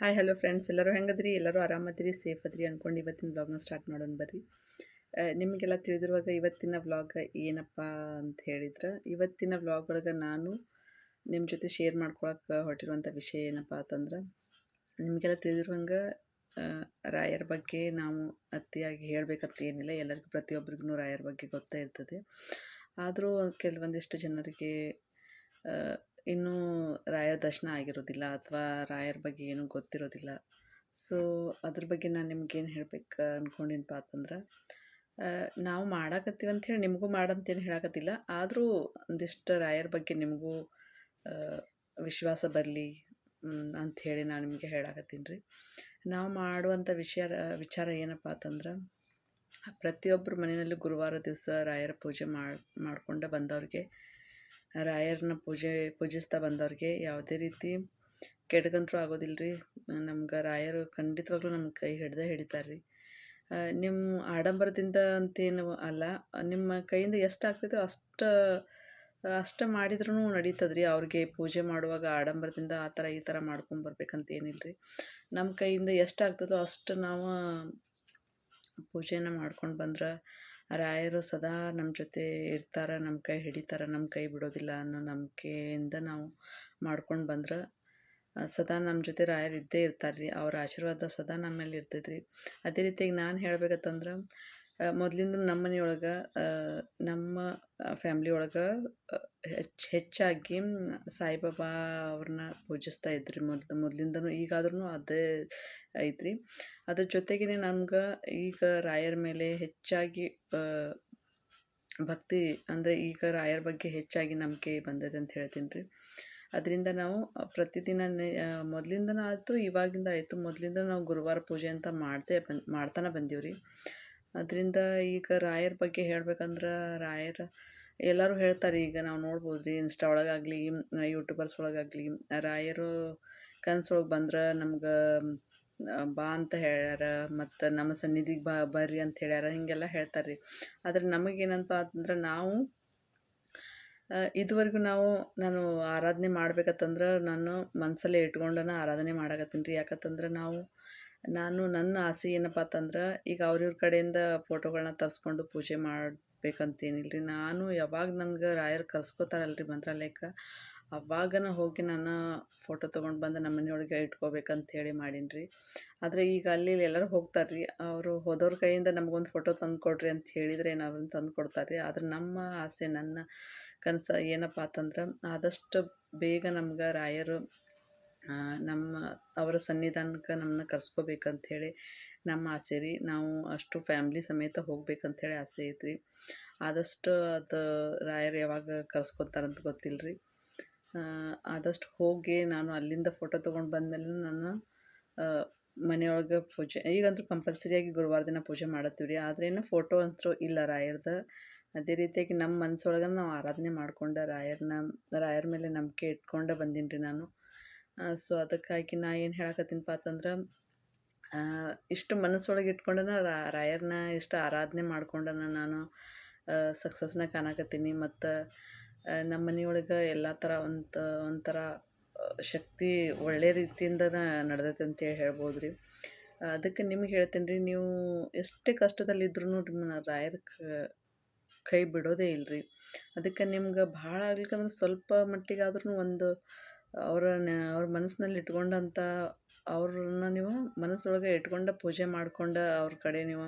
Hi hello friends ಎಲ್ಲರೂ ಹೆಂಗದ್ರಿ? ಎಲ್ಲರೂ ಆರಾಮದ್ರಿ? Safe ಅದ್ರಿ ಅಂದ್ಕೊಂಡು ಇವತ್ತಿನ ವ್ಲಾಗ್ನ ಸ್ಟಾರ್ಟ್ ಮಾಡೋಣ ಬರ್ರಿ. ನಿಮಗೆಲ್ಲ ತಿಳಿದಿರುವಾಗ ಇವತ್ತಿನ ವ್ಲಾಗ್ ಏನಪ್ಪ ಅಂತ ಹೇಳಿದ್ರೆ, ಇವತ್ತಿನ ವ್ಲಾಗ್ ಒಳಗೆ ನಾನು ನಿಮ್ಮ ಜೊತೆ ಶೇರ್ ಮಾಡ್ಕೊಳಕ್ಕೆ ಹೊರಟಿರುವಂಥ ವಿಷಯ ಏನಪ್ಪ ಅಂತಂದ್ರೆ, ನಿಮಗೆಲ್ಲ ತಿಳಿದಿರುವಂಗೆ ರಾಯರ ಬಗ್ಗೆ ನಾವು ಅತಿಯಾಗಿ ಹೇಳಬೇಕಂತ ಏನಿಲ್ಲ ಎಲ್ಲರಿಗೂ ಪ್ರತಿಯೊಬ್ಬರಿಗೂ ರಾಯರ ಬಗ್ಗೆ ಗೊತ್ತೇ ಇರ್ತದೆ. ಆದರೂ ಕೆಲವೊಂದಿಷ್ಟು ಜನರಿಗೆ ಇನ್ನೂ ರಾಯರ ದರ್ಶನ ಆಗಿರೋದಿಲ್ಲ ಅಥವಾ ರಾಯರ ಬಗ್ಗೆ ಏನೂ ಗೊತ್ತಿರೋದಿಲ್ಲ. ಸೊ ಅದ್ರ ಬಗ್ಗೆ ನಾನು ನಿಮ್ಗೇನು ಹೇಳ್ಬೇಕು ಅಂದ್ಕೊಂಡಿನಪ್ಪ ಅಂತಂದ್ರೆ ನಾವು ಮಾಡಾಕತ್ತೀವಿ ಅಂತ ಹೇಳಿ ನಿಮಗೂ ಮಾಡಂತೇನು ಹೇಳಕತ್ತಿಲ್ಲ. ಆದರೂ ಒಂದಿಷ್ಟು ರಾಯರ ಬಗ್ಗೆ ನಿಮಗೂ ವಿಶ್ವಾಸ ಬರಲಿ ಅಂಥೇಳಿ ನಾನು ನಿಮಗೆ ಹೇಳಾಕತ್ತೀನಿ ರೀ. ನಾವು ಮಾಡುವಂಥ ವಿಷಯ, ವಿಚಾರ ಏನಪ್ಪ ಅಂತಂದ್ರೆ ಪ್ರತಿಯೊಬ್ಬರ ಮನೆಯಲ್ಲೂ ಗುರುವಾರ ದಿವಸ ರಾಯರ ಪೂಜೆ ಮಾಡಿ, ಮಾಡ್ಕೊಂಡು ಬಂದವ್ರಿಗೆ ರಾಯರನ್ನ ಪೂಜೆ, ಪೂಜಿಸ್ತಾ ಬಂದವ್ರಿಗೆ ಯಾವುದೇ ರೀತಿ ಕೆಡ್ಗಂತರೂ ಆಗೋದಿಲ್ಲ ರೀ ನಮ್ಗೆ ರಾಯರು ಖಂಡಿತವಾಗ್ಲೂ ನಮ್ಮ ಕೈ ಹಿಡ್ದೇ ಹಿಡಿತಾರೆ ರೀ ನಿಮ್ಮ ಆಡಂಬರದಿಂದ ಅಂತೇನು ಅಲ್ಲ, ನಿಮ್ಮ ಕೈಯಿಂದ ಎಷ್ಟು ಆಗ್ತೈತೋ ಅಷ್ಟು ಅಷ್ಟು ಮಾಡಿದ್ರೂ ನಡೀತದೆ ರೀ ಅವ್ರಿಗೆ ಪೂಜೆ ಮಾಡುವಾಗ ಆಡಂಬರದಿಂದ ಆ ಥರ ಈ ಥರ ಮಾಡ್ಕೊಂಬರ್ಬೇಕಂತ ಏನಿಲ್ಲ ರೀ ನಮ್ಮ ಕೈಯಿಂದ ಎಷ್ಟು ಆಗ್ತದೋ ಅಷ್ಟು ನಾವು ಪೂಜೆನ ಮಾಡ್ಕೊಂಡು ಬಂದ್ರೆ ರಾಯರು ಸದಾ ನಮ್ಮ ಜೊತೆ ಇರ್ತಾರೆ ನಮ್ಮ ಕೈ ಹಿಡಿತಾರೆ ನಮ್ಮ ಕೈ ಬಿಡೋದಿಲ್ಲ ಅನ್ನೋ ನಂಬಿಕೆಯಿಂದ ನಾವು ಮಾಡ್ಕೊಂಡು ಬಂದ್ರೆ ಸದಾ ನಮ್ಮ ಜೊತೆ ರಾಯರು ಇದ್ದೇ ಇರ್ತಾರೆ ರೀ ಅವ್ರ ಆಶೀರ್ವಾದ ಸದಾ ನಮ್ಮ ಮೇಲೆ ಇರ್ತೈತೆ ರೀ ಅದೇ ರೀತಿಯಾಗಿ ನಾನು ಹೇಳ್ಬೇಕಂತಂದ್ರೆ ಮೊದಲಿಂದ ನಮ್ಮ ಮನೆಯೊಳಗೆ ನಮ್ಮ ಫ್ಯಾಮ್ಲಿ ಒಳಗೆ ಹೆಚ್ಚು, ಹೆಚ್ಚಾಗಿ ಸಾಯಿಬಾಬಾ ಅವ್ರನ್ನ ಪೂಜಿಸ್ತಾ ಇದ್ರಿ ಮೊದ್ಲು, ಮೊದಲಿಂದನೂ ಈಗಾದ್ರೂ ಅದೇ ಐತ್ರಿ. ಅದ್ರ ಜೊತೆಗೇ ನಮ್ಗೆ ಈಗ ರಾಯರ ಮೇಲೆ ಹೆಚ್ಚಾಗಿ ಭಕ್ತಿ ಅಂದರೆ ಈಗ ರಾಯರ ಬಗ್ಗೆ ಹೆಚ್ಚಾಗಿ ನಂಬಿಕೆ ಬಂದದೆ ಅಂತ ಹೇಳ್ತೀನಿ ರೀ ಅದರಿಂದ ನಾವು ಪ್ರತಿದಿನ ಮೊದಲಿಂದನೂ ಆಯಿತು, ಇವಾಗಿಂದ ಆಯಿತು, ಮೊದಲಿಂದ ನಾವು ಗುರುವಾರ ಪೂಜೆ ಅಂತ ಮಾಡ್ತೇ ಬಂದು ಮಾಡ್ತಾನೆ ಬಂದೀವಿ ರೀ ಅದರಿಂದ ಈಗ ರಾಯರ ಬಗ್ಗೆ ಹೇಳ್ಬೇಕಂದ್ರೆ ರಾಯರ ಎಲ್ಲರೂ ಹೇಳ್ತಾರೆ, ಈಗ ನಾವು ನೋಡ್ಬೋದು ರೀ ಇನ್ಸ್ಟಾ ಒಳಗಾಗಲಿ ಯೂಟ್ಯೂಬರ್ಸ್ ಒಳಗಾಗಲಿ, ರಾಯರು ಕನ್ಸೊಳಗೆ ಬಂದ್ರೆ ನಮ್ಗೆ ಬಾ ಅಂತ ಹೇಳ್ಯಾರ, ಮತ್ತು ನಮ್ಮ ಸನ್ನಿಧಿಗೆ ಬಾ, ಬರ್ರಿ ಅಂತ ಹೇಳ್ಯಾರ, ಹೀಗೆಲ್ಲ ಹೇಳ್ತಾರೆ ರೀ ಆದರೆ ನಮಗೇನಪ್ಪ ಅಂತಂದ್ರೆ ನಾವು ಇದುವರೆಗೂ ನಾವು, ನಾನು ಆರಾಧನೆ ಮಾಡ್ಬೇಕಂತಂದ್ರೆ ನಾನು ಮನಸಲ್ಲೇ ಇಟ್ಕೊಂಡನ ಆರಾಧನೆ ಮಾಡಕತ್ತೀನಿ ರೀ. ಯಾಕಂತಂದ್ರೆ ನಾವು ನಾನು ನನ್ನ ಆಸೆ ಏನಪ್ಪ ಅಂತಂದ್ರೆ, ಈಗ ಅವ್ರಿವ್ರ ಕಡೆಯಿಂದ ಫೋಟೋಗಳನ್ನ ತರಿಸ್ಕೊಂಡು ಪೂಜೆ ಮಾಡಬೇಕಂತೇನಿಲ್ಲ ರೀ ನಾನು ಯಾವಾಗ ನನ್ಗೆ ರಾಯರು ಕರ್ಸ್ಕೊತಾರಲ್ಲ ರೀ ಮಂತ್ರಾಲಯಕ್ಕೆ, ಅವಾಗನ ಹೋಗಿ ನಾನು ಫೋಟೋ ತೊಗೊಂಡು ಬಂದು ನಮ್ಮ ಮನೆಯೊಳಗೆ ಇಟ್ಕೋಬೇಕಂತ ಹೇಳಿ ಮಾಡೀನಿ ರೀ ಆದರೆ ಈಗ ಅಲ್ಲಿ ಎಲ್ಲರೂ ಹೋಗ್ತಾರೆ ರೀ ಅವರು ಹೋದವ್ರ ಕೈಯಿಂದ ನಮಗೊಂದು ಫೋಟೋ ತಂದು ಕೊಡ್ರಿ ಅಂತ ಹೇಳಿದರೆ ಏನಾದ್ರು ತಂದು ಕೊಡ್ತಾರೆ ರೀ ಆದರೆ ನಮ್ಮ ಆಸೆ, ನನ್ನ ಕನಸು ಏನಪ್ಪ ಅಂತಂದ್ರೆ, ಆದಷ್ಟು ಬೇಗ ನಮ್ಗೆ ರಾಯರು ನಮ್ಮ ಅವರ ಸನ್ನಿಧಾನಕ್ಕೆ ನಮ್ಮನ್ನ ಕರ್ಸ್ಕೋಬೇಕಂಥೇಳಿ ನಮ್ಮ ಆಸೆ ರೀ. ನಾವು ಅಷ್ಟು ಫ್ಯಾಮ್ಲಿ ಸಮೇತ ಹೋಗ್ಬೇಕಂಥೇಳಿ ಆಸೆ ಐತ್ರಿ. ಆದಷ್ಟು ಅದು ರಾಯರು ಯಾವಾಗ ಕರ್ಸ್ಕೊತಾರಂತ ಗೊತ್ತಿಲ್ಲ ರೀ ಆದಷ್ಟು ಹೋಗಿ ನಾನು ಅಲ್ಲಿಂದ ಫೋಟೋ ತೊಗೊಂಡು ಬಂದಮೇಲೆ ನಾನು ಮನೆಯೊಳಗೆ ಪೂಜೆ, ಈಗಂತೂ ಕಂಪಲ್ಸರಿಯಾಗಿ ಗುರುವಾರ ದಿನ ಪೂಜೆ ಮಾಡತ್ತೀವಿ ರೀ ಆದ್ರೇನು ಫೋಟೋ ಅಂತೂ ಇಲ್ಲ ರಾಯರ್ದು. ಅದೇ ರೀತಿಯಾಗಿ ನಮ್ಮ ಮನಸ್ಸೊಳಗೆ ನಾವು ಆರಾಧನೆ ಮಾಡ್ಕೊಂಡು ರಾಯರನ್ನ ರಾಯರ ಮೇಲೆ ನಂಬಿಕೆ ಇಟ್ಕೊಂಡು ಬಂದೀನಿ ರೀ ನಾನು. ಸೊ ಅದಕ್ಕಾಗಿ ನಾ ಏನು ಹೇಳಕತ್ತೀನಪ್ಪ ಅಂತಂದ್ರೆ ಇಷ್ಟು ಮನಸ್ಸೊಳಗೆ ಇಟ್ಕೊಂಡನ ರಾಯರ್ನ ಇಷ್ಟು ಆರಾಧನೆ ಮಾಡ್ಕೊಂಡನ ನಾನು ಸಕ್ಸಸ್ನ ಕಾಣಕತ್ತೀನಿ. ಮತ್ತು ನಮ್ಮ ಮನೆಯೊಳಗೆ ಎಲ್ಲ ಥರ ಒಂದು ಒಂಥರ ಶಕ್ತಿ ಒಳ್ಳೆ ರೀತಿಯಿಂದ ನಡೆದೈತೆ ಅಂತೇಳಿ ಹೇಳ್ಬೋದು ರೀ ಅದಕ್ಕೆ ನಿಮ್ಗೆ ಹೇಳ್ತೀನಿ ರೀ ನೀವು ಎಷ್ಟೇ ಕಷ್ಟದಲ್ಲಿದ್ರೂ ರಾಯರ ಕ- ಬಿಡೋದೇ ಇಲ್ಲ ರೀ ಅದಕ್ಕೆ ನಿಮ್ಗೆ ಭಾಳ ಆಗ್ಲಿಕ್ಕಂದ್ರೆ ಸ್ವಲ್ಪ ಮಟ್ಟಿಗಾದ್ರೂ ಒಂದು ಅವರ ಅವ್ರ ಮನಸ್ಸಿನಲ್ಲಿ ಇಟ್ಕೊಂಡಂಥ ಅವ್ರನ್ನ ನೀವು ಮನಸ್ಸೊಳಗೆ ಇಟ್ಕೊಂಡು ಪೂಜೆ ಮಾಡ್ಕೊಂಡು ಅವ್ರ ಕಡೆ ನೀವು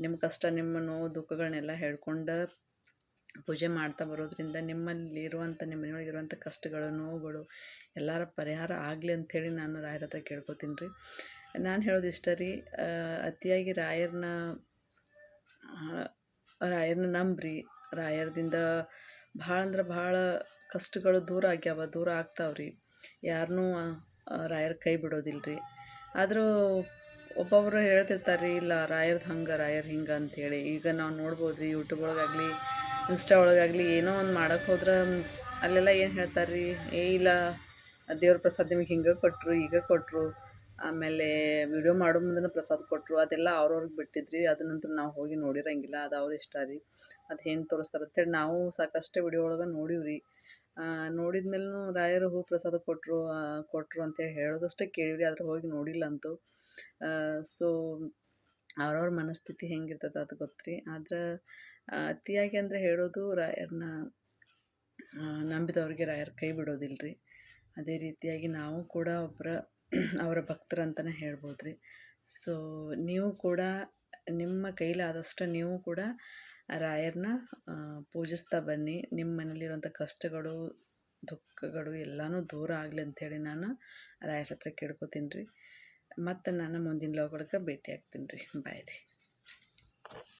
ನಿಮ್ಮ ಕಷ್ಟ, ನಿಮ್ಮ ನೋವು, ದುಃಖಗಳನ್ನೆಲ್ಲ ಹೇಳ್ಕೊಂಡು ಪೂಜೆ ಮಾಡ್ತಾ ಬರೋದ್ರಿಂದ ನಿಮ್ಮಲ್ಲಿ ಇರುವಂಥ ನಿಮ್ಮ ಮನೆಯೊಳಗೆ ಇರುವಂಥ ಕಷ್ಟಗಳು, ನೋವುಗಳು ಎಲ್ಲರ ಪರಿಹಾರ ಆಗಲಿ ಅಂಥೇಳಿ ನಾನು ರಾಯರ ಹತ್ರ ಕೇಳ್ಕೊತೀನಿ ರೀ. ನಾನು ಹೇಳೋದು ಇಷ್ಟ ರೀ ಅತಿಯಾಗಿ ರಾಯರನ್ನ ರಾಯರನ್ನ ನಂಬ್ರಿ. ರಾಯರದಿಂದ ಭಾಳ ಅಂದ್ರೆ ಭಾಳ ಕಷ್ಟಗಳು ದೂರ ಆಗ್ಯಾವ, ದೂರ ಆಗ್ತಾವ್ರಿ. ಯಾರನ್ನೂ ರಾಯರ ಕೈ ಬಿಡೋದಿಲ್ಲರಿ ಆದರೂ ಒಬ್ಬೊಬ್ಬರು ಹೇಳ್ತಿರ್ತಾರೆ ರೀ ಇಲ್ಲ, ರಾಯರ್ದು ಹಂಗೆ, ರಾಯರ್ ಹಿಂಗೆ ಅಂಥೇಳಿ ಈಗ ನಾವು ನೋಡ್ಬೋದು ರೀ ಯೂಟ್ಯೂಬ್ ಒಳಗಾಗಲಿ ಇನ್ಸ್ಟಾ ಒಳಗಾಗಲಿ ಏನೋ ಒಂದು ಮಾಡಕ್ಕೆ ಹೋದ್ರೆ ಅಲ್ಲೆಲ್ಲ ಏನು ಹೇಳ್ತಾರೆ ರೀ ಏ, ಇಲ್ಲ, ದೇವ್ರ ಪ್ರಸಾದ ನಿಮಗೆ ಹಿಂಗೆ ಕೊಟ್ಟರು ಈಗ ಕೊಟ್ಟರು ಆಮೇಲೆ ವಿಡಿಯೋ ಮಾಡೋ ಮುಂದೆ ಪ್ರಸಾದ ಕೊಟ್ಟರು ಅದೆಲ್ಲ ಅವ್ರವ್ರಿಗೆ ಬಿಟ್ಟಿದ್ರಿ ಅದನ್ನಂತೂ ನಾವು ಹೋಗಿ ನೋಡಿರಂಗಿಲ್ಲ, ಅದು ಅವ್ರ ಇಷ್ಟ ರೀ. ಅದು ಹೆಂಗೆ ತೋರಿಸ್ತಾರೆ ಅಂತೇಳಿ ನಾವು ಸಾಕಷ್ಟು ವಿಡಿಯೋ ಒಳಗೆ ನೋಡೀವಿ ನೋಡಿದ ಮೇಲೂ ರಾಯರು ಹೂ ಪ್ರಸಾದ ಕೊಟ್ಟರು ಕೊಟ್ಟರು ಅಂತೇಳಿ ಹೇಳೋದಷ್ಟೇ ಕೇಳಿವ್ರಿ, ಆದ್ರೆ ಹೋಗಿ ನೋಡಿಲ್ಲ ಅಂತೂ ಸೊ, ಅವ್ರವ್ರ ಮನಸ್ಥಿತಿ ಹೆಂಗಿರ್ತದೆ ಅದು ಗೊತ್ತ್ರಿ. ಆದ್ರೆ, ಅತಿಯಾಗಿ ಅಂದರೆ ಹೇಳೋದು ರಾಯರನ್ನ ನಂಬಿದವ್ರಿಗೆ ರಾಯರ ಕೈ ಬಿಡೋದಿಲ್ಲ ರೀ ಅದೇ ರೀತಿಯಾಗಿ ನಾವು ಕೂಡ ಒಬ್ಬರ ಅವರ ಭಕ್ತರಂತಲೇ ಹೇಳ್ಬೋದು ರೀ ಸೊ, ನೀವು ಕೂಡ ನಿಮ್ಮ ಕೈಲಾದಷ್ಟು ನೀವು ಕೂಡ ರಾಯರನ್ನ ಪೂಜಿಸ್ತಾ ಬನ್ನಿ. ನಿಮ್ಮ ಮನೇಲಿರುವಂಥ ಕಷ್ಟಗಳು, ದುಃಖಗಳು ಎಲ್ಲನೂ ದೂರ ಆಗಲಿ ಅಂಥೇಳಿ ನಾನು ರಾಯರ ಹತ್ರ ಕೇಳ್ಕೊತೀನಿ ರೀ. ಮತ್ತು ನಾನು ಮುಂದಿನ ಲೋಕಕ್ಕೆ ಭೇಟಿ ಆಗ್ತೀನಿ ರೀ. ಬಾಯ್ ರೀ.